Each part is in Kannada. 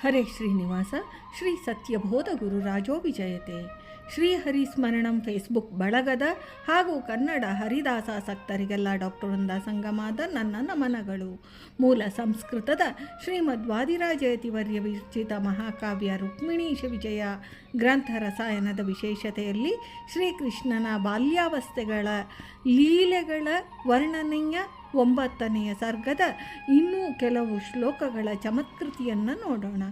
ಹರೇ ಶ್ರೀನಿವಾಸ ಶ್ರೀ ಸತ್ಯಬೋಧ ಗುರು ರಾಜೋ ವಿಜಯತೆ ಶ್ರೀಹರಿ ಸ್ಮರಣಂ ಫೇಸ್ಬುಕ್ ಬಳಗದ ಹಾಗೂ ಕನ್ನಡ ಹರಿದಾಸಾಸಕ್ತರಿಗೆಲ್ಲ ಡಾಕ್ಟರ್ ವೃಂದ ಸಂಗಮಾದ ನನ್ನ ನಮನಗಳು. ಮೂಲ ಸಂಸ್ಕೃತದ ಶ್ರೀಮದ್ ವಾದಿರಾಜಯತಿವರ್ಯ ವಿರಚಿತ ಮಹಾಕಾವ್ಯ ರುಕ್ಮಿಣೀಶ ವಿಜಯ ಗ್ರಂಥ ರಸಾಯನದ ವಿಶೇಷತೆಯಲ್ಲಿ ಶ್ರೀಕೃಷ್ಣನ ಬಾಲ್ಯಾವಸ್ಥೆಗಳ ಲೀಲೆಗಳ ವರ್ಣನೆಯ ಒಂಬತ್ತನೆಯ ಸರ್ಗದ ಇನ್ನೂ ಕೆಲವು ಶ್ಲೋಕಗಳ ಚಮತ್ಕೃತಿಯನ್ನು ನೋಡೋಣ.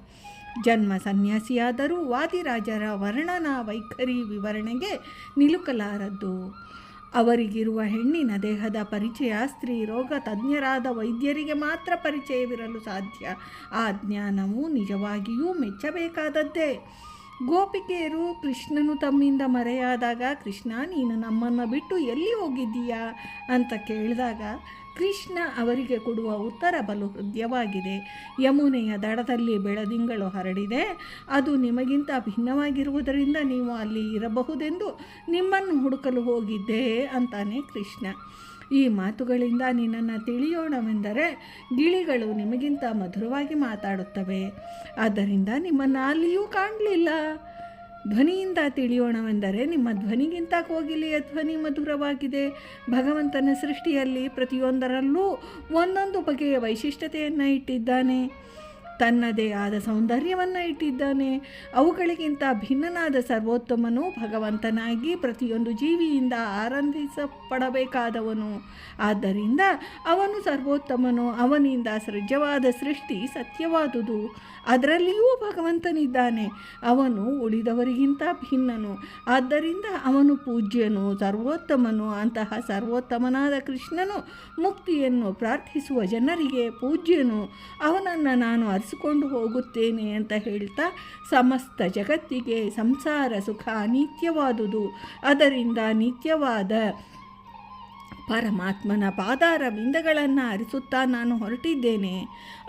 ಜನ್ಮ ಸನ್ಯಾಸಿಯಾದರೂ ವಾದಿರಾಜರ ವರ್ಣನಾ ವೈಖರಿ ವಿವರಣೆಗೆ ನಿಲುಕಲಾರದ್ದು. ಅವರಿಗಿರುವ ಹೆಣ್ಣಿನ ದೇಹದ ಪರಿಚಯ, ಸ್ತ್ರೀ ರೋಗ ತಜ್ಞರಾದ ವೈದ್ಯರಿಗೆ ಮಾತ್ರ ಪರಿಚಯವಿರಲು ಸಾಧ್ಯ. ಆ ಜ್ಞಾನವು ನಿಜವಾಗಿಯೂ ಮೆಚ್ಚಬೇಕಾದದ್ದೇ. ಗೋಪಿಕೆಯರು ಕೃಷ್ಣನು ತಮ್ಮಿಂದ ಮರೆಯಾದಾಗ, ಕೃಷ್ಣ, ನೀನು ನಮ್ಮನ್ನು ಬಿಟ್ಟು ಎಲ್ಲಿ ಹೋಗಿದ್ದೀಯಾ? ಅಂತ ಕೇಳಿದಾಗ ಕೃಷ್ಣ ಅವರಿಗೆ ಕೊಡುವ ಉತ್ತರ ಬಲು ಹೃದಯವಾಗಿದೆ. ಯಮುನೆಯ ದಡದಲ್ಲಿ ಬೆಳದಿಂಗಳು ಹರಡಿದೆ. ಅದು ನಿಮಗಿಂತ ಭಿನ್ನವಾಗಿರುವುದರಿಂದ ನೀವು ಅಲ್ಲಿ ಇರಬಹುದೆಂದು ನಿಮ್ಮನ್ನು ಹುಡುಕಲು ಹೋಗಿದ್ದೆ ಅಂತಾನೆ ಕೃಷ್ಣ. ಈ ಮಾತುಗಳಿಂದ ನಿನ್ನನ್ನು ತಿಳಿಯೋಣವೆಂದರೆ ಗಿಳಿಗಳು ನಿಮಗಿಂತ ಮಧುರವಾಗಿ ಮಾತಾಡುತ್ತವೆ. ಆದ್ದರಿಂದ ನಿಮ್ಮನ್ನು ಅಲ್ಲಿಯೂ ಕಾಣಲಿಲ್ಲ. ಧ್ವನಿಯಿಂದ ತಿಳಿಯೋಣವೆಂದರೆ ನಿಮ್ಮ ಧ್ವನಿಗಿಂತ ಕೋಗಿಲೆಯ ಧ್ವನಿ ಮಧುರವಾಗಿದೆ. ಭಗವಂತನ ಸೃಷ್ಟಿಯಲ್ಲಿ ಪ್ರತಿಯೊಂದರಲ್ಲೂ ಒಂದೊಂದು ಬಗೆಯ ವೈಶಿಷ್ಟ್ಯತೆಯನ್ನು ಇಟ್ಟಿದ್ದಾನೆ. ತನ್ನದೇ ಆದ ಸೌಂದರ್ಯವನ್ನು ಇಟ್ಟಿದ್ದಾನೆ. ಅವುಗಳಿಗಿಂತ ಭಿನ್ನನಾದ ಸರ್ವೋತ್ತಮನು ಭಗವಂತನಾಗಿ ಪ್ರತಿಯೊಂದು ಜೀವಿಯಿಂದ ಆರಂಭಿಸಪಡಬೇಕಾದವನು ಆದ್ದರಿಂದ ಅವನು ಸರ್ವೋತ್ತಮನು, ಅವನಿಂದ ಸೃಜವಾದ ಸೃಷ್ಟಿ ಸತ್ಯವಾದುದು. ಅದರಲ್ಲಿಯೂ ಭಗವಂತನಿದ್ದಾನೆ. ಅವನು ಉಳಿದವರಿಗಿಂತ ಭಿನ್ನನು. ಆದ್ದರಿಂದ ಅವನು ಪೂಜ್ಯನು, ಸರ್ವೋತ್ತಮನು, ಅಂತಹ ಸರ್ವೋತ್ತಮನಾದ ಕೃಷ್ಣನು ಮುಕ್ತಿಯನ್ನು ಪ್ರಾರ್ಥಿಸುವ ಜನರಿಗೆ ಪೂಜ್ಯನು. ಅವನನ್ನು ನಾನು ಅರಿಸಿಕೊಂಡು ಹೋಗುತ್ತೇನೆ ಅಂತ ಹೇಳ್ತಾ ಸಮಸ್ತ ಜಗತ್ತಿಗೆ ಸಂಸಾರ ಸುಖ ನಿತ್ಯವಾದುದು. ಅದರಿಂದ ನಿತ್ಯವಾದ ಪರಮಾತ್ಮನ ಪಾದಾರ ಬಿಂದಗಳನ್ನು ಅರಿಸುತ್ತಾ ನಾನು ಹೊರಟಿದ್ದೇನೆ.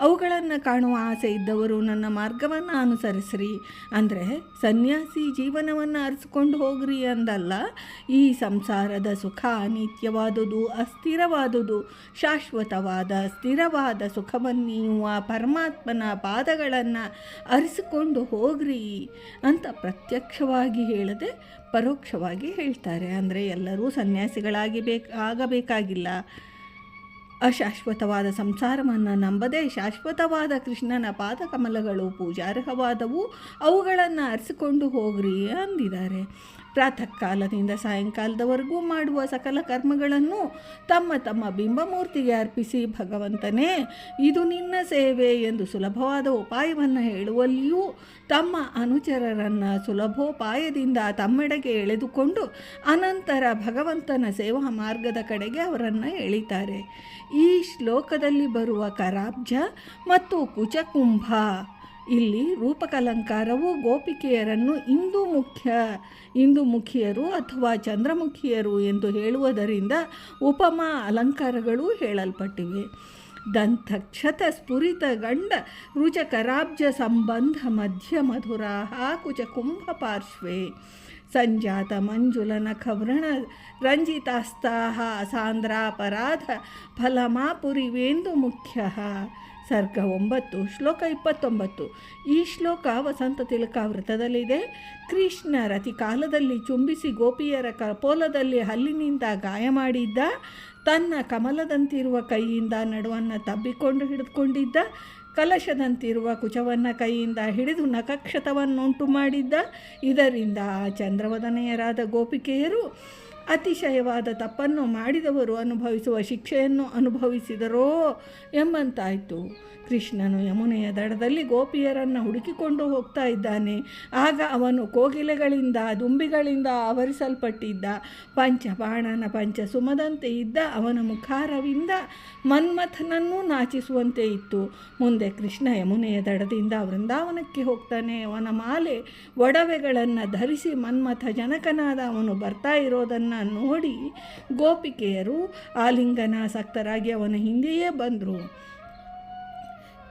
ಅವುಗಳನ್ನು ಕಾಣುವ ಆಸೆ ಇದ್ದವರು ನನ್ನ ಮಾರ್ಗವನ್ನು ಅನುಸರಿಸ್ರಿ. ಅಂದರೆ ಸನ್ಯಾಸಿ ಜೀವನವನ್ನು ಅರಿಸ್ಕೊಂಡು ಹೋಗ್ರಿ ಅಂದಲ್ಲ, ಈ ಸಂಸಾರದ ಸುಖ ಅನಿತ್ಯವಾದುದು ಅಸ್ಥಿರವಾದುದು. ಶಾಶ್ವತವಾದ ಸ್ಥಿರವಾದ ಸುಖವನ್ನೀಯುವ ಪರಮಾತ್ಮನ ಪಾದಗಳನ್ನು ಅರಿಸಿಕೊಂಡು ಹೋಗ್ರಿ ಅಂತ ಪ್ರತ್ಯಕ್ಷವಾಗಿ ಹೇಳದೆ ಪರೋಕ್ಷವಾಗಿ ಹೇಳ್ತಾರೆ. ಅಂದರೆ ಎಲ್ಲರೂ ಸನ್ಯಾಸಿಗಳಾಗಿ ಬೇಕು ಆಗಬೇಕಾಗಿಲ್ಲ ಅಶಾಶ್ವತವಾದ ಸಂಸಾರವನ್ನು ನಂಬದೆ ಶಾಶ್ವತವಾದ ಕೃಷ್ಣನ ಪಾದಕಮಲಗಳು ಪೂಜಾರ್ಹವಾದವು. ಅವುಗಳನ್ನು ಅರಿಸಿಕೊಂಡು ಹೋಗ್ರಿ ಅಂದಿದ್ದಾರೆ. ಪ್ರಾತಃ ಕಾಲದಿಂದ ಸಾಯಂಕಾಲದವರೆಗೂ ಮಾಡುವ ಸಕಲ ಕರ್ಮಗಳನ್ನು ತಮ್ಮ ತಮ್ಮ ಬಿಂಬಮೂರ್ತಿಗೆ ಅರ್ಪಿಸಿ, ಭಗವಂತನೇ, ಇದು ನಿನ್ನ ಸೇವೆ ಎಂದು ಸುಲಭವಾದ ಉಪಾಯವನ್ನು ಹೇಳುವಲ್ಲಿಯೂ ತಮ್ಮ ಅನುಚರರನ್ನು ಸುಲಭೋಪಾಯದಿಂದ ತಮ್ಮೆಡೆಗೆ ಎಳೆದುಕೊಂಡು ಅನಂತರ ಭಗವಂತನ ಸೇವಾ ಮಾರ್ಗದ ಕಡೆಗೆ ಅವರನ್ನು ಎಳಿತಾರೆ. ಈ ಶ್ಲೋಕದಲ್ಲಿ ಬರುವ ಕರಾಬ್ಜ ಮತ್ತು ಕುಚಕುಂಭ ಇಲ್ಲಿ ರೂಪಕಲಂಕಾರವು ಗೋಪಿಕೆಯರನ್ನು ಇಂದು ಮುಖ್ಯ ಇಂದು ಮುಖಿಯರು ಅಥವಾ ಚಂದ್ರಮುಖಿಯರು ಎಂದು ಹೇಳುವುದರಿಂದ ಉಪಮಾ ಅಲಂಕಾರಗಳು ಹೇಳಲ್ಪಟ್ಟಿವೆ. ದಂತಕ್ಷತ ಸ್ಫುರಿತ ಗಂಡ, ರುಚಕರಾಬ್ಜ ಸಂಬಂಧ ಮಧ್ಯ ಮಧುರಾಹ ಹಾಕುಚ ಕುಂಭ ಪಾರ್ಶ್ವೆ. ಸಂಜಾತ ಮಂಜುಲನ ಖವ್ರಣ ರಂಜಿತಾಸ್ತಾಹ, ಸಾಂದ್ರಾಪರಾಧ ಫಲಮಾಪುರಿವೇಂದು ಮುಖ್ಯ. ಸರ್ಗ ಒಂಬತ್ತು, ಶ್ಲೋಕ ಇಪ್ಪತ್ತೊಂಬತ್ತು. ಈ ಶ್ಲೋಕ ವಸಂತ ತಿಲಕ ವೃತದಲ್ಲಿದೆ ಕೃಷ್ಣ ರತಿ ಕಾಲದಲ್ಲಿ ಚುಂಬಿಸಿ ಗೋಪಿಯರ ಕಪೋಲದಲ್ಲಿ ಹಲ್ಲಿನಿಂದ ಗಾಯ ಮಾಡಿದ್ದ, ತನ್ನ ಕಮಲದಂತಿರುವ ಕೈಯಿಂದ ನಡುವನ್ನು ತಬ್ಬಿಕೊಂಡು ಹಿಡಿದುಕೊಂಡಿದ್ದ, ಕಲಶದಂತಿರುವ ಕುಚವನ್ನು ಕೈಯಿಂದ ಹಿಡಿದು ನಖಕ್ಷತವನ್ನುಂಟು ಮಾಡಿದ್ದ. ಇದರಿಂದ ಆ ಚಂದ್ರವದನೆಯರಾದ ಗೋಪಿಕೆಯರು ಅತಿಶಯವಾದ ತಪ್ಪನ್ನು ಮಾಡಿದವರು ಅನುಭವಿಸುವ ಶಿಕ್ಷೆಯನ್ನು ಅನುಭವಿಸಿದರೋ ಎಂಬಂತಾಯಿತು. ಕೃಷ್ಣನು ಯಮುನೆಯ ದಡದಲ್ಲಿ ಗೋಪಿಯರನ್ನು ಹುಡುಕಿಕೊಂಡು ಹೋಗ್ತಾ ಇದ್ದಾನೆ. ಆಗ ಅವನು ಕೋಗಿಲೆಗಳಿಂದ, ದುಂಬಿಗಳಿಂದ ಆವರಿಸಲ್ಪಟ್ಟಿದ್ದ ಪಂಚಬಾಣನ ಪಂಚ ಸುಮದಂತೆ ಇದ್ದ ಅವನ ಮುಖಾರವಿಂದ ಮನ್ಮಥನನ್ನೂ ನಾಚಿಸುವಂತೆ ಇತ್ತು. ಮುಂದೆ ಕೃಷ್ಣ ಯಮುನೆಯ ದಡದಿಂದ ವೃಂದಾವನಕ್ಕೆ ಹೋಗ್ತಾನೆ. ಅವನ ಮಾಲೆ, ಒಡವೆಗಳನ್ನು ಧರಿಸಿ ಮನ್ಮಥ ಜನಕನಾದ ಅವನು ಬರ್ತಾ ಇರೋದನ್ನು ನೋಡಿ ಗೋಪಿಕೆಯರು ಆಲಿಂಗನಾಸಕ್ತರಾಗಿ ಅವನ ಹಿಂದೆಯೇ ಬಂದರು.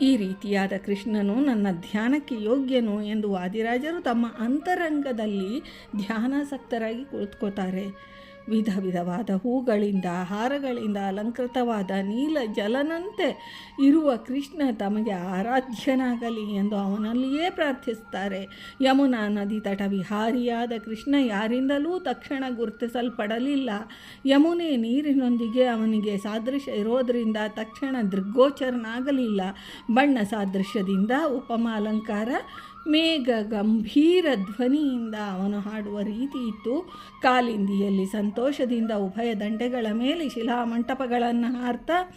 ಈ ರೀತಿಯಾದ ಕೃಷ್ಣನು ನನ್ನ ಧ್ಯಾನಕ್ಕೆ ಯೋಗ್ಯನು ಎಂದು ವಾದಿರಾಜರು ತಮ್ಮ ಅಂತರಂಗದಲ್ಲಿ ಧ್ಯಾನಾಸಕ್ತರಾಗಿ ಕುಳಿತುಕೋತಾರೆ ವಿಧ ವಿಧವಾದ ಹೂಗಳಿಂದ, ಹಾರಗಳಿಂದ ಅಲಂಕೃತವಾದ ನೀಲ ಜಲನಂತೆ ಇರುವ ಕೃಷ್ಣ ತಮಗೆ ಆರಾಧ್ಯನಾಗಲಿ ಎಂದು ಅವನಲ್ಲಿಯೇ ಪ್ರಾರ್ಥಿಸುತ್ತಾರೆ. ಯಮುನಾ ನದಿ ತಟ ವಿಹಾರಿಯಾದ ಕೃಷ್ಣ ಯಾರಿಂದಲೂ ತಕ್ಷಣ ಗುರುತಿಸಲ್ಪಡಲಿಲ್ಲ. ಯಮುನೆ ನೀರಿನೊಂದಿಗೆ ಅವನಿಗೆ ಸಾದೃಶ್ಯ ಇರೋದರಿಂದ ತಕ್ಷಣ ದೃಗ್ಗೋಚರನಾಗಲಿಲ್ಲ. ಬಣ್ಣ ಸಾದೃಶ್ಯದಿಂದ ಉಪಮಾಲಂಕಾರ ಮೇಘ ಗಂಭೀರ ಧ್ವನಿಯಿಂದ ಅವನು ಹಾಡುವ ರೀತಿ ಇತ್ತು. ಕಾಲಿಂದಿಯಲ್ಲಿ ಸಂತೋಷದಿಂದ ಉಭಯ ದಂಡೆಗಳ ಮೇಲೆ ಶಿಲಾ ಮಂಟಪಗಳನ್ನು ಹಾರ್ತಾ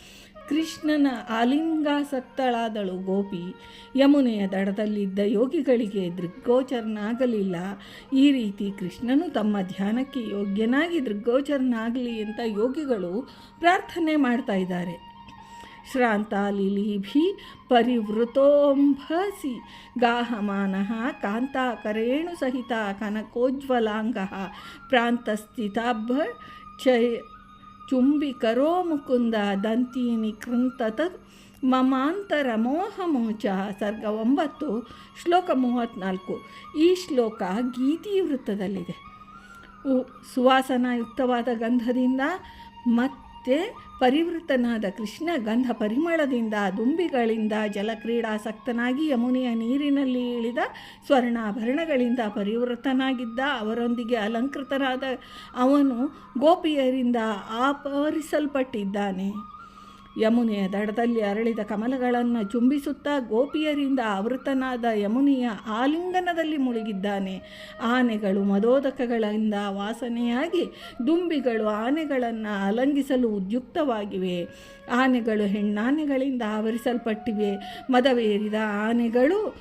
ಕೃಷ್ಣನ ಆಲಿಂಗಾಸಕ್ತಳಾದಳು ಗೋಪಿ. ಯಮುನೆಯ ದಡದಲ್ಲಿದ್ದ ಯೋಗಿಗಳಿಗೆ ದೃಗ್ಗೋಚರನಾಗಲಿಲ್ಲ. ಈ ರೀತಿ ಕೃಷ್ಣನು ತಮ್ಮ ಧ್ಯಾನಕ್ಕೆ ಯೋಗ್ಯನಾಗಿ ದೃಗ್ಗೋಚರನಾಗಲಿ ಅಂತ ಯೋಗಿಗಳು ಪ್ರಾರ್ಥನೆ ಮಾಡ್ತಾ ಇದ್ದಾರೆ. ಗಾಹಮಾನಃ ಕಾಂತಾಕರೇಣು ಸಹಿತ ಕನಕೋಜ್ವಲಾಂಗ ಪ್ರಾಂತಸ್ಥಿತಾಭ ಚೈ ಚುಂಬಿಕರೋ ಮುಕುಂದ ದಂತೀನಿ ಕೃಂತತ ಮಮಾಂತರ ಮೋಹಮೋಚ ಸರ್ಗ ಒಂಬತ್ತು ಶ್ಲೋಕ ಮೂವತ್ತ್ನಾಲ್ಕು ಈ ಶ್ಲೋಕ ಗೀತಿ ವೃತ್ತದಲ್ಲಿದೆ. ಸುವಾಸನಾಯುಕ್ತವಾದ ಗಂಧದಿಂದ ಮತ್ತೆ ಪರಿವೃತನಾದ ಕೃಷ್ಣ ಗಂಧ ಪರಿಮಳದಿಂದ, ದುಂಬಿಗಳಿಂದ, ಜಲಕ್ರೀಡಾಸಕ್ತನಾಗಿ ಯಮುನೆಯ ನೀರಿನಲ್ಲಿ ಇಳಿದ ಸ್ವರ್ಣಾಭರಣಗಳಿಂದ ಪರಿವೃತನಾಗಿದ್ದ ಅವರೊಂದಿಗೆ ಅಲಂಕೃತನಾದ ಅವನು ಗೋಪಿಯರಿಂದ ಆಪರಿಸಲ್ಪಟ್ಟಿದ್ದಾನೆ ಯಮುನೆಯ ದಡದಲ್ಲಿ ಅರಳಿದ ಕಮಲಗಳನ್ನು ಚುಂಬಿಸುತ್ತಾ ಗೋಪಿಯರಿಂದ ಆವೃತನಾದ ಯಮುನೆಯ ಆಲಿಂಗನದಲ್ಲಿ ಮುಳುಗಿದ್ದಾನೆ. ಆನೆಗಳು ಮದೋದಕಗಳಿಂದ ವಾಸನೆಯಾಗಿ ದುಂಬಿಗಳು ಆನೆಗಳನ್ನು ಅಲಂಘಿಸಲು ಉದ್ಯುಕ್ತವಾಗಿವೆ. ಆನೆಗಳು ಹೆಣ್ಣಾನೆಗಳಿಂದ ಆವರಿಸಲ್ಪಟ್ಟಿವೆ. ಮದವೇರಿದ ಆನೆಗಳು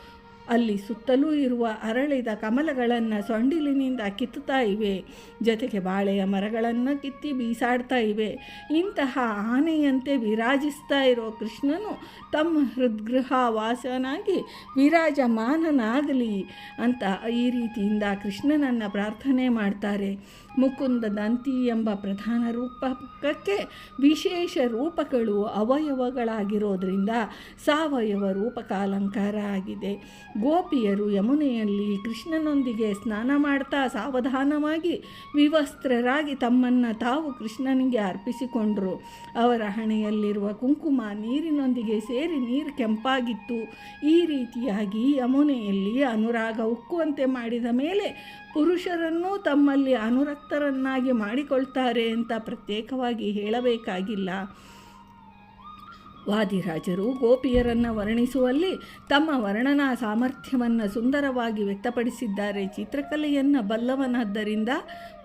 ಅಲ್ಲಿ ಸುತ್ತಲೂ ಇರುವ ಅರಳಿದ ಕಮಲಗಳನ್ನು ಸೊಂಡಿಲಿನಿಂದ ಕಿತ್ತುತ್ತಾ ಇವೆ. ಜೊತೆಗೆ ಬಾಳೆಯ ಮರಗಳನ್ನು ಕಿತ್ತಿ ಬೀಸಾಡ್ತಾ ಇವೆ. ಇಂತಹ ಆನೆಯಂತೆ ವಿರಾಜಿಸ್ತಾ ಇರೋ ಕೃಷ್ಣನು ತಮ್ಮ ಹೃದ್ಗೃಹ ವಾಸನಾಗಿ ವಿರಾಜಮಾನನಾಗಲಿ ಅಂತ ಈ ರೀತಿಯಿಂದ ಕೃಷ್ಣನನ್ನು ಪ್ರಾರ್ಥನೆ ಮಾಡ್ತಾರೆ. ಮುಕುಂದ ದಂತಿ ಎಂಬ ಪ್ರಧಾನ ರೂಪಕಕ್ಕೆ ವಿಶೇಷ ರೂಪಗಳು ಅವಯವಗಳಾಗಿರೋದ್ರಿಂದ ಸಾವಯವ ರೂಪಕ ಅಲಂಕಾರ ಆಗಿದೆ. ಗೋಪಿಯರು ಯಮುನೆಯಲ್ಲಿ ಕೃಷ್ಣನೊಂದಿಗೆ ಸ್ನಾನ ಮಾಡ್ತಾ ಸಾವಧಾನವಾಗಿ ವಿವಸ್ತ್ರರಾಗಿ ತಮ್ಮನ್ನು ತಾವು ಕೃಷ್ಣನಿಗೆ ಅರ್ಪಿಸಿಕೊಂಡರು. ಅವರ ಹಣೆಯಲ್ಲಿರುವ ಕುಂಕುಮ ನೀರಿನೊಂದಿಗೆ ಸೇರಿ ನೀರು ಕೆಂಪಾಗಿತ್ತು. ಈ ರೀತಿಯಾಗಿ ಯಮುನೆಯಲ್ಲಿ ಅನುರಾಗ ಉಕ್ಕುವಂತೆ ಮಾಡಿದ ಮೇಲೆ ಪುರುಷರನ್ನೂ ತಮ್ಮಲ್ಲಿ ಅನುರಕ್ತರನ್ನಾಗಿ ಮಾಡಿಕೊಳ್ತಾರೆ ಅಂತ ಪ್ರತ್ಯೇಕವಾಗಿ ಹೇಳಬೇಕಾಗಿಲ್ಲ. ವಾದಿರಾಜರು ಗೋಪಿಯರನ್ನು ವರ್ಣಿಸುವಲ್ಲಿ ತಮ್ಮ ವರ್ಣನಾ ಸಾಮರ್ಥ್ಯವನ್ನು ಸುಂದರವಾಗಿ ವ್ಯಕ್ತಪಡಿಸಿದ್ದಾರೆ. ಚಿತ್ರಕಲೆಯನ್ನು ಬಲ್ಲವನಾದ್ದರಿಂದ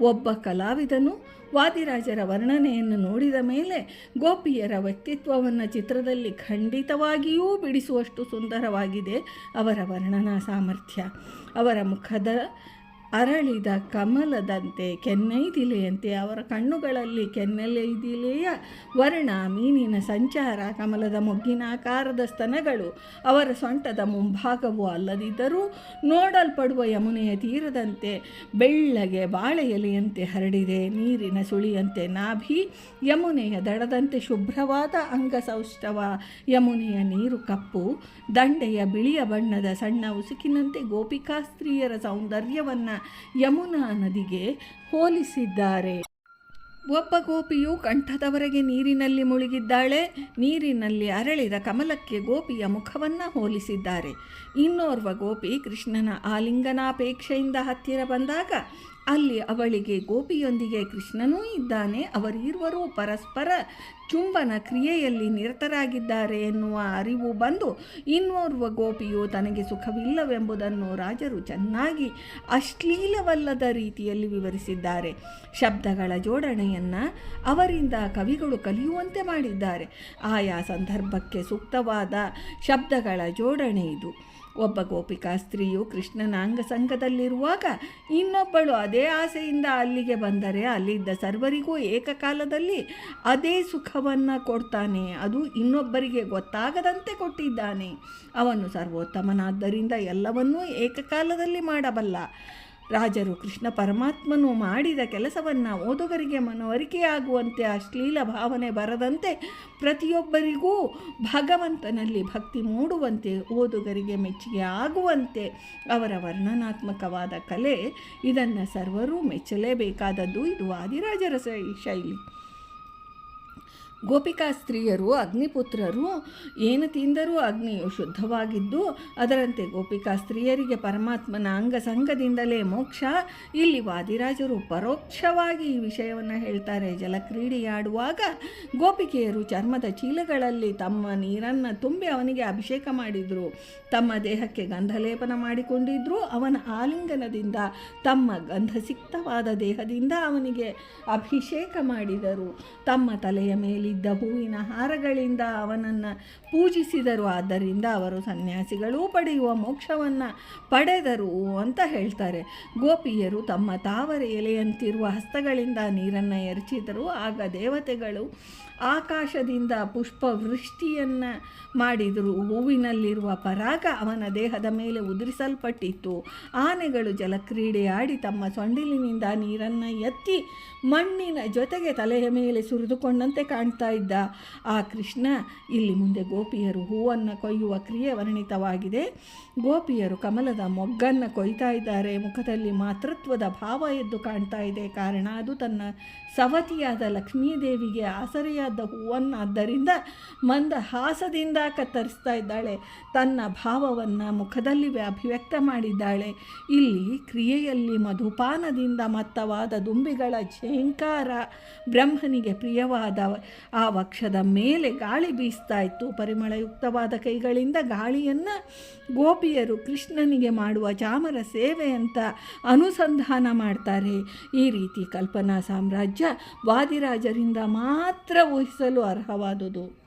ಒಬ್ಬ ಕಲಾವಿದನು ವಾದಿರಾಜರ ವರ್ಣನೆಯನ್ನು ನೋಡಿದ ಮೇಲೆ ಗೋಪಿಯರ ವ್ಯಕ್ತಿತ್ವವನ್ನು ಚಿತ್ರದಲ್ಲಿ ಖಂಡಿತವಾಗಿಯೂ ಬಿಡಿಸುವಷ್ಟು ಸುಂದರವಾಗಿದೆ ಅವರ ವರ್ಣನಾ ಸಾಮರ್ಥ್ಯ. ಅವರ ಮುಖದ ಅರಳಿದ ಕಮಲದಂತೆ ಕೆನ್ನೈದಿಲೆಯಂತೆ ಅವರ ಕಣ್ಣುಗಳಲ್ಲಿ ಕೆನ್ನೆಲೈದಿಲೆಯ ವರ್ಣ ಮೀನಿನ ಸಂಚಾರ, ಕಮಲದ ಮೊಗ್ಗಿನಾಕಾರದ ಸ್ತನಗಳು, ಅವರ ಸೊಂಟದ ಮುಂಭಾಗವೂ ಅಲ್ಲದಿದ್ದರೂ ನೋಡಲ್ಪಡುವ ಯಮುನೆಯ ತೀರದಂತೆ ಬೆಳ್ಳಗೆ ಬಾಳೆ ಎಲೆಯಂತೆ ಹರಡಿದೆ, ನೀರಿನ ಸುಳಿಯಂತೆ ನಾಭಿ, ಯಮುನೆಯ ದಡದಂತೆ ಶುಭ್ರವಾದ ಅಂಗಸೌಷ್ಠವ, ಯಮುನೆಯ ನೀರು ಕಪ್ಪು, ದಂಡೆಯ ಬಿಳಿಯ ಬಣ್ಣದ ಸಣ್ಣ ಉಸುಕಿನಂತೆ ಗೋಪಿಕಾ ಸ್ತ್ರೀಯರ ಸೌಂದರ್ಯವನ್ನು ಯಮುನಾ ನದಿಗೆ ಹೋಲಿಸಿದ್ದಾರೆ. ಒಬ್ಬ ಗೋಪಿಯು ಕಂಠದವರೆಗೆ ನೀರಿನಲ್ಲಿ ಮುಳುಗಿದ್ದಾಳೆ. ನೀರಿನಲ್ಲಿ ಅರಳಿದ ಕಮಲಕ್ಕೆ ಗೋಪಿಯ ಮುಖವನ್ನು ಹೋಲಿಸಿದ್ದಾರೆ. ಇನ್ನೋರ್ವ ಗೋಪಿ ಕೃಷ್ಣನ ಆಲಿಂಗನಾಪೇಕ್ಷೆಯಿಂದ ಹತ್ತಿರ ಬಂದಾಗ ಅಲ್ಲಿ ಅವಳಿಗೆ ಗೋಪಿಯೊಂದಿಗೆ ಕೃಷ್ಣನೂ ಇದ್ದಾನೆ. ಅವರಿರುವರು ಪರಸ್ಪರ ಚುಂಬನ ಕ್ರಿಯೆಯಲ್ಲಿ ನಿರತರಾಗಿದ್ದಾರೆ ಎನ್ನುವ ಅರಿವು ಬಂದು ಇನ್ನೋರ್ವ ಗೋಪಿಯು ತನಗೆ ಸುಖವಿಲ್ಲವೆಂಬುದನ್ನು ರಾಜರು ಚೆನ್ನಾಗಿ ಅಶ್ಲೀಲವಲ್ಲದ ರೀತಿಯಲ್ಲಿ ವಿವರಿಸಿದ್ದಾರೆ. ಶಬ್ದಗಳ ಜೋಡಣೆಯನ್ನು ಅವರಿಂದ ಕವಿಗಳು ಕಲಿಯುವಂತೆ ಮಾಡಿದ್ದಾರೆ. ಆಯಾ ಸಂದರ್ಭಕ್ಕೆ ಸೂಕ್ತವಾದ ಶಬ್ದಗಳ ಜೋಡಣೆ ಇದು. ಒಬ್ಬ ಗೋಪಿಕಾ ಸ್ತ್ರೀಯು ಕೃಷ್ಣನ ಅಂಗಸಂಗದಲ್ಲಿರುವಾಗ ಇನ್ನೊಬ್ಬಳು ಅದೇ ಆಸೆಯಿಂದ ಅಲ್ಲಿಗೆ ಬಂದರೆ ಅಲ್ಲಿದ್ದ ಸರ್ವರಿಗೂ ಏಕಕಾಲದಲ್ಲಿ ಅದೇ ಸುಖವನ್ನು ಕೊಡ್ತಾನೆ. ಅದು ಇನ್ನೊಬ್ಬರಿಗೆ ಗೊತ್ತಾಗದಂತೆ ಕೊಟ್ಟಿದ್ದಾನೆ. ಅವನು ಸರ್ವೋತ್ತಮನಾದ್ದರಿಂದ ಎಲ್ಲವನ್ನೂ ಏಕಕಾಲದಲ್ಲಿ ಮಾಡಬಲ್ಲ. ರಾಜರು ಕೃಷ್ಣ ಪರಮಾತ್ಮನು ಮಾಡಿದ ಕೆಲಸವನ್ನು ಓದುಗರಿಗೆ ಮನವರಿಕೆಯಾಗುವಂತೆ ಅಶ್ಲೀಲ ಭಾವನೆ ಬರದಂತೆ ಪ್ರತಿಯೊಬ್ಬರಿಗೂ ಭಗವಂತನಲ್ಲಿ ಭಕ್ತಿ ಮೂಡುವಂತೆ, ಓದುಗರಿಗೆ ಮೆಚ್ಚುಗೆ ಆಗುವಂತೆ ಅವರ ವರ್ಣನಾತ್ಮಕವಾದ ಕಲೆ ಇದನ್ನು ಸರ್ವರೂ ಮೆಚ್ಚಲೇಬೇಕಾದದ್ದು ಇದು ಆದಿರಾಜರ ಶೈಲಿ. ಗೋಪಿಕಾ ಸ್ತ್ರೀಯರು, ಅಗ್ನಿಪುತ್ರರು, ಏನು ತಿಂದರೂ ಅಗ್ನಿಯು ಶುದ್ಧವಾಗಿದ್ದು, ಅದರಂತೆ ಗೋಪಿಕಾ ಸ್ತ್ರೀಯರಿಗೆ ಪರಮಾತ್ಮನ ಅಂಗಸಂಗದಿಂದಲೇ ಮೋಕ್ಷ. ಇಲ್ಲಿ ವಾದಿರಾಜರು ಪರೋಕ್ಷವಾಗಿ ಈ ವಿಷಯವನ್ನು ಹೇಳ್ತಾರೆ. ಜಲಕ್ರೀಡೆಯಾಡುವಾಗ ಗೋಪಿಕೆಯರು ಚರ್ಮದ ಚೀಲಗಳಲ್ಲಿ ತಮ್ಮ ನೀರನ್ನು ತುಂಬಿ ಅವನಿಗೆ ಅಭಿಷೇಕ ಮಾಡಿದರು. ತಮ್ಮ ದೇಹಕ್ಕೆ ಗಂಧಲೇಪನ ಮಾಡಿಕೊಂಡಿದ್ದರು ಅವನ ಆಲಿಂಗನದಿಂದ, ತಮ್ಮ ಗಂಧಸಿಕ್ತವಾದ ದೇಹದಿಂದ ಅವನಿಗೆ ಅಭಿಷೇಕ ಮಾಡಿದರು. ತಮ್ಮ ತಲೆಯ ಮೇಲಿದ್ದ ಹೂವಿನ ಹಾರಗಳಿಂದ ಅವನನ್ನು ಪೂಜಿಸಿದರು. ಆದ್ದರಿಂದ ಅವರು ಸನ್ಯಾಸಿಗಳು ಪಡೆಯುವ ಮೋಕ್ಷವನ್ನು ಪಡೆದರು ಅಂತ ಹೇಳ್ತಾರೆ. ಗೋಪಿಯರು ತಮ್ಮ ತಾವರೆ ಎಲೆಯಂತಿರುವ ಹಸ್ತಗಳಿಂದ ನೀರನ್ನು ಎರಚಿದರು. ಆಗ ದೇವತೆಗಳು ಆಕಾಶದಿಂದ ಪುಷ್ಪವೃಷ್ಟಿಯನ್ನು ಮಾಡಿದರು. ಹೂವಿನಲ್ಲಿರುವ ಪರಾಗ ಅವನ ದೇಹದ ಮೇಲೆ ಉದುರಿಸಲ್ಪಟ್ಟಿತ್ತು. ಆನೆಗಳು ಜಲಕ್ರೀಡೆ ಆಡಿ ತಮ್ಮ ಸೊಂಡಿಲಿನಿಂದ ನೀರನ್ನು ಎತ್ತಿ ಮಣ್ಣಿನ ಜೊತೆಗೆ ತಲೆಯ ಮೇಲೆ ಸುರಿದುಕೊಂಡಂತೆ ಕಾಣ್ತಾ ಇದ್ದ. ಆ ಕೃಷ್ಣ, ಇಲ್ಲಿ ಮುಂದೆ ಗೋಪಿಯರು ಹೂವನ್ನು ಕೊಯ್ಯುವ ಕ್ರಿಯೆ ವರ್ಣಿತವಾಗಿದೆ ಗೋಪಿಯರು ಕಮಲದ ಮೊಗ್ಗನ್ನು ಕೊಯ್ತಾ ಇದ್ದಾರೆ. ಮುಖದಲ್ಲಿ ಮಾತೃತ್ವದ ಭಾವ ಎದ್ದು ಕಾಣ್ತಾ ಇದೆ. ಕಾರಣ ಅದು ತನ್ನ ಸವತಿಯಾದ ಲಕ್ಷ್ಮೀದೇವಿಗೆ ಆಸರೆಯಾದ ಹೂವನ್ನಾದ್ದರಿಂದ ಮಂದ ಹಾಸದಿಂದ ಕತ್ತರಿಸ್ತಾ ಇದ್ದಾಳೆ. ತನ್ನ ಭಾವವನ್ನು ಮುಖದಲ್ಲಿ ಅಭಿವ್ಯಕ್ತ ಮಾಡಿದ್ದಾಳೆ. ಇಲ್ಲಿ ಕ್ರಿಯೆಯಲ್ಲಿ ಮಧುಪಾನದಿಂದ ಮತ್ತವಾದ ದುಂಬಿಗಳ ಝೇಂಕಾರ ಬ್ರಹ್ಮನಿಗೆ ಪ್ರಿಯವಾದ ಆ ವಕ್ಷದ ಮೇಲೆ ಗಾಳಿ ಬೀಸ್ತಾ ಇತ್ತು. ಪರಿಮಳಯುಕ್ತವಾದ ಕೈಗಳಿಂದ ಗಾಳಿಯನ್ನು ಗೋಪಿಯರು ಕೃಷ್ಣನಿಗೆ ಮಾಡುವ ಚಾಮರ ಸೇವೆ ಅಂತ ಅನುಸಂಧಾನ ಮಾಡ್ತಾರೆ. ಈ ರೀತಿ ಕಲ್ಪನಾ ಸಾಮ್ರಾಜ್ಯ ವಾದಿರಾಜರಿಂದ ಮಾತ್ರ ಊಹಿಸಲು ಅರ್ಹವಾದುದು.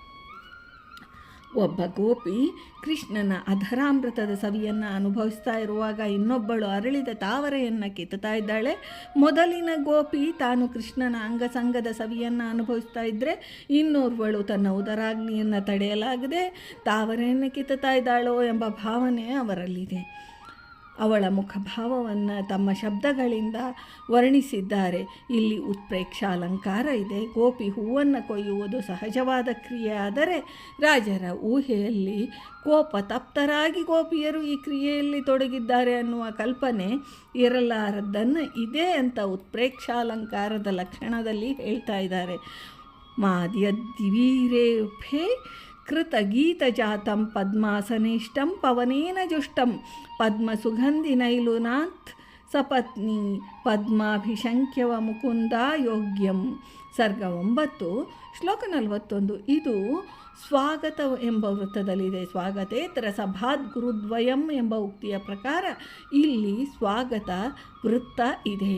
ಒಬ್ಬ ಗೋಪಿ ಕೃಷ್ಣನ ಅಧರಾಮೃತದ ಸವಿಯನ್ನು ಅನುಭವಿಸ್ತಾ ಇರುವಾಗ ಇನ್ನೊಬ್ಬಳು ಅರಳಿದ ತಾವರೆಯನ್ನು ಕಿತ್ತುತ್ತಾ ಇದ್ದಾಳೆ. ಮೊದಲಿನ ಗೋಪಿ ತಾನು ಕೃಷ್ಣನ ಅಂಗಸಂಗದ ಸವಿಯನ್ನು ಅನುಭವಿಸ್ತಾ ಇದ್ದರೆ ಇನ್ನೋರ್ವಳು ತನ್ನ ಉದರಾಗ್ನಿಯನ್ನು ತಡೆಯಲಾಗದೆ ತಾವರೆಯನ್ನು ಕಿತ್ತುತ್ತಾ ಇದ್ದಾಳೋ ಎಂಬ ಭಾವನೆ ಅವರಲ್ಲಿದೆ. ಅವಳ ಮುಖಭಾವವನ್ನು ತಮ್ಮ ಶಬ್ದಗಳಿಂದ ವರ್ಣಿಸಿದ್ದಾರೆ. ಇಲ್ಲಿ ಉತ್ಪ್ರೇಕ್ಷ ಅಲಂಕಾರ ಇದೆ. ಗೋಪಿ ಹೂವನ್ನು ಕೊಯ್ಯುವುದು ಸಹಜವಾದ ಕ್ರಿಯೆ. ಆದರೆ ರಾಜರ ಊಹೆಯಲ್ಲಿ ಕೋಪ ತಪ್ತರಾಗಿ ಗೋಪಿಯರು ಈ ಕ್ರಿಯೆಯಲ್ಲಿ ತೊಡಗಿದ್ದಾರೆ ಅನ್ನುವ ಕಲ್ಪನೆ ಇರಲಾರದ್ದನ್ನು ಇದೆ ಅಂತ ಉತ್ಪ್ರೇಕ್ಷಾಲಂಕಾರದ ಲಕ್ಷಣದಲ್ಲಿ ಹೇಳ್ತಾ ಇದ್ದಾರೆ. ಮಾದ್ಯದಿವೀರೇಫೆ ಕೃತಗೀತಜಾತಂ ಪದ್ಮಾಸನಿಷ್ಟಂ ಪವನೇನ ಜುಷ್ಟಂ ಪದ್ಮಸುಗಂಧಿನೈಲುನಾಥ್ ಸಪತ್ನಿ ಪದ್ಮಾಭಿಶಂಕ್ಯವ ಮುಕುಂದ ಯೋಗ್ಯಂ. ಸರ್ಗ ಒಂಬತ್ತು, ಶ್ಲೋಕ ನಲವತ್ತೊಂದು. ಇದು ಸ್ವಾಗತ ಎಂಬ ವೃತ್ತದಲ್ಲಿದೆ. ಸ್ವಾಗತೇತರ ಸಭಾದ್ ಗುರುದ್ವಯಂ ಎಂಬ ಉಕ್ತಿಯ ಪ್ರಕಾರ ಇಲ್ಲಿ ಸ್ವಾಗತ ವೃತ್ತ ಇದೆ.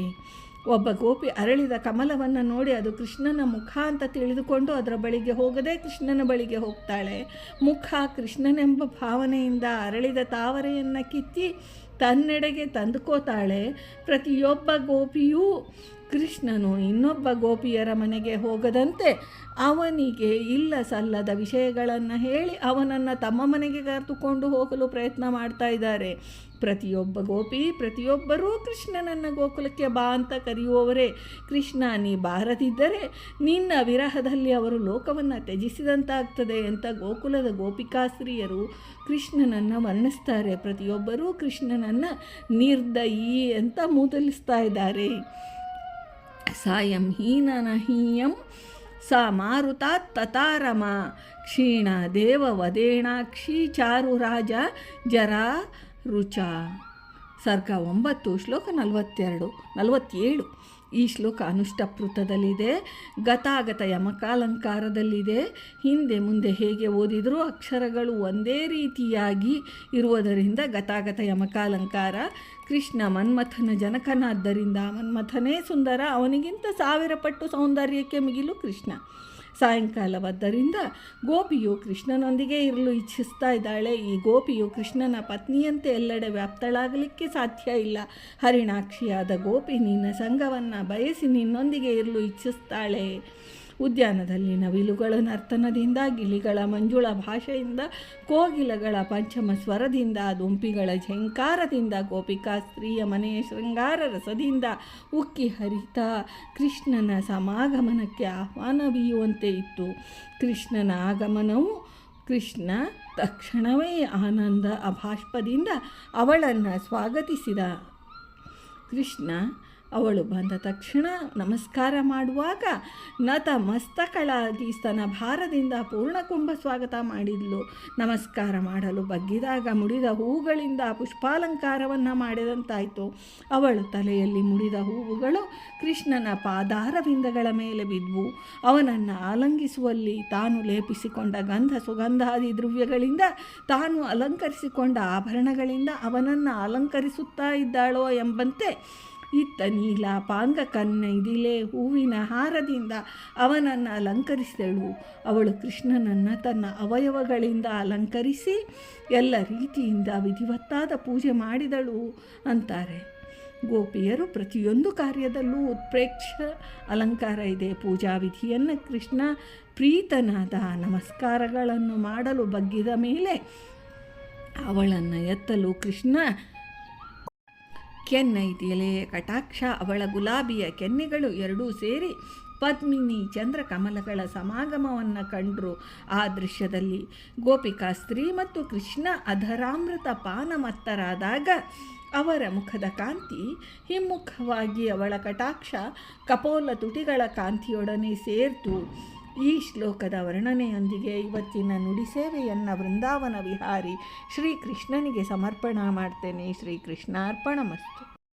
ಒಬ್ಬ ಗೋಪಿ ಅರಳಿದ ಕಮಲವನ್ನು ನೋಡಿ ಅದು ಕೃಷ್ಣನ ಮುಖ ಅಂತ ತಿಳಿದುಕೊಂಡು ಅದರ ಬಳಿಗೆ ಹೋಗದೆ ಕೃಷ್ಣನ ಬಳಿಗೆ ಹೋಗ್ತಾಳೆ. ಮುಖ ಕೃಷ್ಣನೆಂಬ ಭಾವನೆಯಿಂದ ಅರಳಿದ ತಾವರೆಯನ್ನು ಕಿತ್ತಿ ತನ್ನೆಡೆಗೆ ತಂದುಕೋತಾಳೆ. ಪ್ರತಿಯೊಬ್ಬ ಗೋಪಿಯೂ ಕೃಷ್ಣನು ಇನ್ನೊಬ್ಬ ಗೋಪಿಯರ ಮನೆಗೆ ಹೋಗದಂತೆ ಅವನಿಗೆ ಇಲ್ಲ ಸಲ್ಲದ ವಿಷಯಗಳನ್ನು ಹೇಳಿ ಅವನನ್ನು ತಮ್ಮ ಮನೆಗೆ ಕರೆದುಕೊಂಡು ಹೋಗಲು ಪ್ರಯತ್ನ ಮಾಡ್ತಾ ಇದ್ದಾರೆ. ಪ್ರತಿಯೊಬ್ಬ ಗೋಪಿ, ಪ್ರತಿಯೊಬ್ಬರೂ ಕೃಷ್ಣನನ್ನು ಗೋಕುಲಕ್ಕೆ ಬಾ ಅಂತ ಕರೆಯುವವರೇ, ಕೃಷ್ಣ ನೀ ಬಾರದಿದ್ದರೆ ನಿನ್ನ ವಿರಹದಲ್ಲಿ ಅವರು ಲೋಕವನ್ನು ತ್ಯಜಿಸಿದಂತಾಗ್ತದೆ ಅಂತ ಗೋಕುಲದ ಗೋಪಿಕಾಸ್ತ್ರೀಯರು ಕೃಷ್ಣನನ್ನು ವರ್ಣಿಸ್ತಾರೆ. ಪ್ರತಿಯೊಬ್ಬರೂ ಕೃಷ್ಣನನ್ನು ನಿರ್ದಯಿ ಅಂತ ಮೂದಲಿಸ್ತಾ ಇದ್ದಾರೆ. ಸಾಯಂ ಹೀನನಹೀಯಂ ಸ ಮಾರುತ ತತಾರಮ ಕ್ಷೀಣ ದೇವವದೇಣಾಕ್ಷಿ ಚಾರು ರಾಜ ಜರ ರುಚ ಸರ್ಗ ಒಂಬತ್ತು, ಶ್ಲೋಕ ನಲವತ್ತೆರಡು, ನಲವತ್ತೇಳು. ಈ ಶ್ಲೋಕ ಅನುಷ್ಟಪೃತದಲ್ಲಿದೆ ಗತಾಗತ ಯಮಕಾಲಂಕಾರದಲ್ಲಿದೆ. ಹಿಂದೆ ಮುಂದೆ ಹೇಗೆ ಓದಿದರೂ ಅಕ್ಷರಗಳು ಒಂದೇ ರೀತಿಯಾಗಿ ಇರುವುದರಿಂದ ಗತಾಗತ ಯಮಕಾಲಂಕಾರ. ಕೃಷ್ಣ ಮನ್ಮಥನ ಜನಕನಾದ್ದರಿಂದ ಮನ್ಮಥನೇ ಸುಂದರ. ಅವನಿಗಿಂತ ಸಾವಿರ ಪಟ್ಟು ಸೌಂದರ್ಯಕ್ಕೆ ಮಿಗಿಲು ಕೃಷ್ಣ. ಸಾಯಂಕಾಲವಾದ್ದರಿಂದ ಗೋಪಿಯು ಕೃಷ್ಣನೊಂದಿಗೆ ಇರಲು ಇಚ್ಛಿಸ್ತಾ ಇದ್ದಾಳೆ. ಈ ಗೋಪಿಯು ಕೃಷ್ಣನ ಪತ್ನಿಯಂತೆ ಎಲ್ಲೆಡೆ ವ್ಯಾಪ್ತಳಾಗಲಿಕ್ಕೆ ಸಾಧ್ಯ ಇಲ್ಲ. ಹರಿಣಾಕ್ಷಿಯಾದ ಗೋಪಿ ನಿನ್ನ ಸಂಘವನ್ನು ಬಯಸಿ ನಿನ್ನೊಂದಿಗೆ ಇರಲು ಇಚ್ಛಿಸ್ತಾಳೆ. ಉದ್ಯಾನದಲ್ಲಿ ನವಿಲುಗಳ ನರ್ತನದಿಂದ, ಗಿಳಿಗಳ ಮಂಜುಳ ಭಾಷೆಯಿಂದ, ಕೋಗಿಲಗಳ ಪಂಚಮ ಸ್ವರದಿಂದ, ದುಂಪಿಗಳ ಝಂಕಾರದಿಂದ, ಗೋಪಿಕಾ ಸ್ತ್ರೀಯ ಮನೆಯ ಶೃಂಗಾರ ರಸದಿಂದ ಉಕ್ಕಿ ಹರಿತ ಕೃಷ್ಣನ ಸಮಾಗಮನಕ್ಕೆ ಆಹ್ವಾನ ಬೀಯುವಂತೆ ಇತ್ತು. ಕೃಷ್ಣನ ಆಗಮನವು ಕೃಷ್ಣ ತಕ್ಷಣವೇ ಆನಂದ ಅಭಾಷ್ಪದಿಂದ ಅವಳನ್ನು ಸ್ವಾಗತಿಸಿದ. ಕೃಷ್ಣ ಅವಳು ಬಂದ ತಕ್ಷಣ ನಮಸ್ಕಾರ ಮಾಡುವಾಗ ನತ ಮಸ್ತಕಳಾಗಿ ಭಾರದಿಂದ ಪೂರ್ಣಕುಂಭ ಸ್ವಾಗತ ಮಾಡಿದ್ಲು. ನಮಸ್ಕಾರ ಮಾಡಲು ಬಗ್ಗಿದಾಗ ಮುಡಿದ ಹೂಗಳಿಂದ ಪುಷ್ಪಾಲಂಕಾರವನ್ನು ಮಾಡಿದಂತಾಯಿತು. ಅವಳು ತಲೆಯಲ್ಲಿ ಮುಡಿದ ಹೂವುಗಳು ಕೃಷ್ಣನ ಪಾದಾರವಿಂದಗಳ ಮೇಲೆ ಬಿದ್ವು. ಅವನನ್ನು ಆಲಂಗಿಸುವಲ್ಲಿ ತಾನು ಲೇಪಿಸಿಕೊಂಡ ಗಂಧ ಸುಗಂಧಾದಿ ದ್ರವ್ಯಗಳಿಂದ ತಾನು ಅಲಂಕರಿಸಿಕೊಂಡ ಆಭರಣಗಳಿಂದ ಅವನನ್ನು ಅಲಂಕರಿಸುತ್ತಾ ಇದ್ದಾಳೋ ಎಂಬಂತೆ ಇತ್ತ ನೀಲ ಪಾಂಗ ಕನ್ನೈದಿಲೆ ಹೂವಿನ ಹಾರದಿಂದ ಅವನನ್ನು ಅಲಂಕರಿಸಿದಳು. ಅವಳು ಕೃಷ್ಣನನ್ನು ತನ್ನ ಅವಯವಗಳಿಂದ ಅಲಂಕರಿಸಿ ಎಲ್ಲ ರೀತಿಯಿಂದ ವಿಧಿವತ್ತಾದ ಪೂಜೆ ಮಾಡಿದಳು ಅಂತಾರೆ. ಗೋಪಿಯರು ಪ್ರತಿಯೊಂದು ಕಾರ್ಯದಲ್ಲೂ ಉತ್ಪ್ರೇಕ್ಷ ಅಲಂಕಾರ ಇದೆ. ಪೂಜಾ ವಿಧಿಯನ್ನು ಕೃಷ್ಣ ಪ್ರೀತನಾದ ನಮಸ್ಕಾರಗಳನ್ನು ಮಾಡಲು ಬಗ್ಗಿದ ಮೇಲೆ ಅವಳನ್ನು ಎತ್ತಲು ಕೃಷ್ಣ ಕೆನ್ನೈತಿಯಲೆಯ ಕಟಾಕ್ಷ, ಅವಳ ಗುಲಾಬಿಯ ಕೆನ್ನೆಗಳು ಎರಡೂ ಸೇರಿ ಪದ್ಮಿನಿ ಚಂದ್ರಕಮಲಗಳ ಸಮಾಗಮವನ್ನು ಕಂಡರು ಆ ದೃಶ್ಯದಲ್ಲಿ. ಗೋಪಿಕಾ ಸ್ತ್ರೀ ಮತ್ತು ಕೃಷ್ಣ ಅಧರಾಮೃತ ಪಾನಮತ್ತರಾದಾಗ ಅವರ ಮುಖದ ಕಾಂತಿ, ಹಿಮ್ಮುಖವಾಗಿ ಅವಳ ಕಟಾಕ್ಷ, ಕಪೋಲ ತುಟಿಗಳ ಕಾಂತಿಯೊಡನೆ ಸೇರ್ತು. ಈ ಶ್ಲೋಕದ ವರ್ಣನೆಯೊಂದಿಗೆ ಇವತ್ತಿನ ನುಡಿಸೇವೆಯನ್ನು ವೃಂದಾವನ ವಿಹಾರಿ ಶ್ರೀಕೃಷ್ಣನಿಗೆ ಸಮರ್ಪಣಾ ಮಾಡ್ತೇನೆ. ಶ್ರೀಕೃಷ್ಣಾರ್ಪಣ ಮಸ್ತು